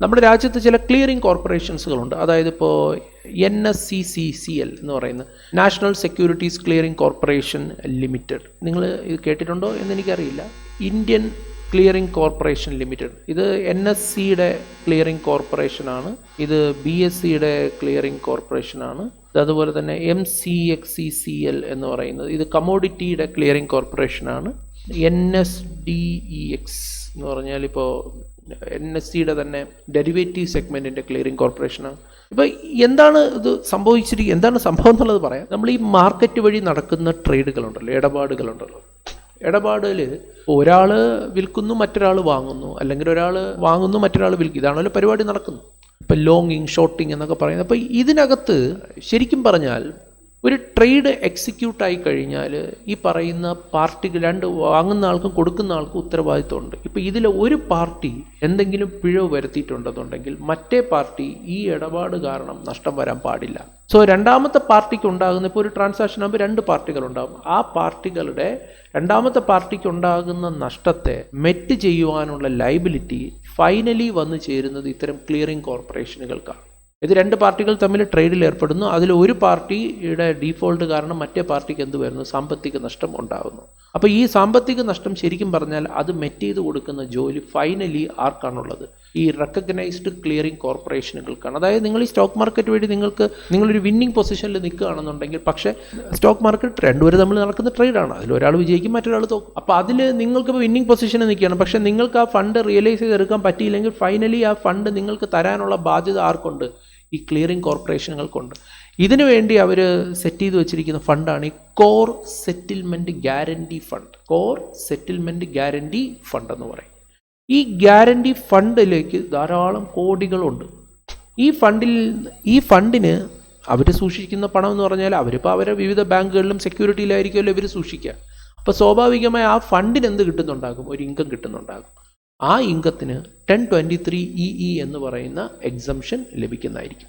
നമ്മുടെ രാജ്യത്ത് ചില ക്ലിയറിംഗ് കോർപ്പറേഷൻസുകളുണ്ട് അതായത് ഇപ്പോൾ N S C C C L എന്ന് പറയുന്ന national securities clearing corporation limited നിങ്ങൾ ഇത് കേട്ടിട്ടുണ്ടോ എന്ന് എനിക്കറിയില്ല. ഇന്ത്യൻ ക്ലിയറിംഗ് കോർപ്പറേഷൻ ലിമിറ്റഡ് ഇത് എൻ എസ് സിയുടെ ക്ലിയറിംഗ് കോർപ്പറേഷനാണ് ഇത് ബി എസ് സിയുടെ ക്ലിയറിംഗ് കോർപ്പറേഷനാണ് അതുപോലെ തന്നെ M C X C C L എന്ന് പറയുന്നത്. ഇത് കമോഡിറ്റിയുടെ clearing കോർപ്പറേഷനാണ് N S D E X എന്ന് പറഞ്ഞാൽ ഇപ്പോൾ എൻ എസ് സിയുടെ തന്നെ ഡെറിവേറ്റീവ് സെഗ്മെന്റിന്റെ ക്ലിയറിംഗ് കോർപ്പറേഷനാണ് ഇപ്പോൾ എന്താണ് ഇത് സംഭവിച്ചിരിക്കുക എന്താണ് സംഭവം എന്നുള്ളത് പറയാം. നമ്മൾ ഈ മാർക്കറ്റ് വഴി നടക്കുന്ന ട്രേഡുകളുണ്ടല്ലോ ഇടപാടുകളുണ്ടല്ലോ. ഇടപാടിൽ ഒരാൾ വിൽക്കുന്നു മറ്റൊരാൾ വാങ്ങുന്നു. അല്ലെങ്കിൽ ഒരാൾ വാങ്ങുന്നു മറ്റൊരാൾ വിൽക്കും ഇതാണല്ലോ പരിപാടി നടക്കുന്നു ഇപ്പം ലോങ്ങിങ് ഷോർട്ടിങ് എന്നൊക്കെ പറയുന്നത്. അപ്പോൾ ഇതിനകത്ത് ശരിക്കും പറഞ്ഞാൽ ഒരു ട്രേഡ് എക്സിക്യൂട്ട് ആയി കഴിഞ്ഞാൽ ഈ പറയുന്ന പാർട്ടിക്ക് രണ്ട് വാങ്ങുന്ന ആൾക്കും കൊടുക്കുന്ന ആൾക്കും ഉത്തരവാദിത്വമുണ്ട്. ഇപ്പം ഇതിൽ ഒരു പാർട്ടി എന്തെങ്കിലും പിഴവ് വരുത്തിയിട്ടുണ്ടെന്നുണ്ടെങ്കിൽ മറ്റേ പാർട്ടി ഈ ഇടപാട് കാരണം നഷ്ടം വരാൻ പാടില്ല. സോ രണ്ടാമത്തെ പാർട്ടിക്ക് ഉണ്ടാകുന്ന ഇപ്പോൾ ഒരു ട്രാൻസാക്ഷൻ ആകുമ്പോൾ രണ്ട് പാർട്ടികൾ ഉണ്ടാകും ആ പാർട്ടികളുടെ രണ്ടാമത്തെ പാർട്ടിക്ക് ഉണ്ടാകുന്ന നഷ്ടത്തെ മെറ്റ് ചെയ്യുവാനുള്ള ലൈബിലിറ്റി ഫൈനലി വന്നു ചേരുന്നത് ഇത്തരം ക്ലിയറിംഗ് കോർപ്പറേഷനുകൾക്കാണ് ഇത് രണ്ട് പാർട്ടികൾ തമ്മിൽ ട്രേഡിൽ ഏർപ്പെടുന്നു. അതിൽ ഒരു പാർട്ടിയുടെ ഡീഫോൾട്ട് കാരണം മറ്റേ പാർട്ടിക്ക് എന്ത് വരുന്നു? സാമ്പത്തിക നഷ്ടം ഉണ്ടാകുന്നു അപ്പോൾ ഈ സാമ്പത്തിക നഷ്ടം ശരിക്കും പറഞ്ഞാൽ അത് മെറ്റ് ചെയ്ത് കൊടുക്കുന്ന ജോലി ഫൈനലി ആർക്കാണുള്ളത്? ഈ റെക്കഗ്നൈസ്ഡ് ക്ലിയറിംഗ് കോർപ്പറേഷനുകൾക്കാണ്. അതായത് നിങ്ങൾ ഈ സ്റ്റോക്ക് മാർക്കറ്റ് വഴി നിങ്ങൾക്ക് നിങ്ങളൊരു വിന്നിംഗ് പൊസിഷനിൽ നിൽക്കുകയാണെന്നുണ്ടെങ്കിൽ പക്ഷേ സ്റ്റോക്ക് മാർക്കറ്റ് രണ്ടുപേരും തമ്മിൽ നടക്കുന്ന ട്രേഡാണ്. അതിൽ ഒരാൾ വിജയിക്കും മറ്റൊരാൾ തോക്കും. അപ്പോൾ അതിൽ നിങ്ങൾക്ക് വിന്നിംഗ് പൊസിഷനിൽ നിൽക്കുകയാണ്. പക്ഷേ നിങ്ങൾക്ക് ആ ഫണ്ട് റിയലൈസ് ചെയ്തെടുക്കാൻ പറ്റിയില്ലെങ്കിൽ ഫൈനലി ആ ഫണ്ട് നിങ്ങൾക്ക് തരാനുള്ള ബാധ്യത ആർക്കുണ്ട്? ഈ ക്ലിയറിംഗ് കോർപ്പറേഷനുകൾക്കുണ്ട് ഇതിനു വേണ്ടി അവർ സെറ്റ് ചെയ്ത് വെച്ചിരിക്കുന്ന ഫണ്ടാണ് ഈ core settlement guarantee fund core settlement guarantee fund എന്ന് പറയും. ഈ ഗ്യാരണ്ടി ഫണ്ടിലേക്ക് ധാരാളം കോടികളുണ്ട്. ഈ ഫണ്ടിൽ ഈ ഫണ്ടിന് അവർ സൂക്ഷിക്കുന്ന പണം എന്ന് പറഞ്ഞാൽ അവരിപ്പോൾ അവരെ വിവിധ ബാങ്കുകളിലും സെക്യൂരിറ്റിയിലായിരിക്കുമല്ലോ ഇവർ സൂക്ഷിക്കുക. അപ്പോൾ സ്വാഭാവികമായി ആ ഫണ്ടിന് എന്ത് കിട്ടുന്നുണ്ടാകും? ഒരു ഇൻകം കിട്ടുന്നുണ്ടാകും. ആ ഇൻകത്തിന് ten twenty three E E എന്ന് പറയുന്ന എക്സംഷൻ ലഭിക്കുന്നതായിരിക്കും.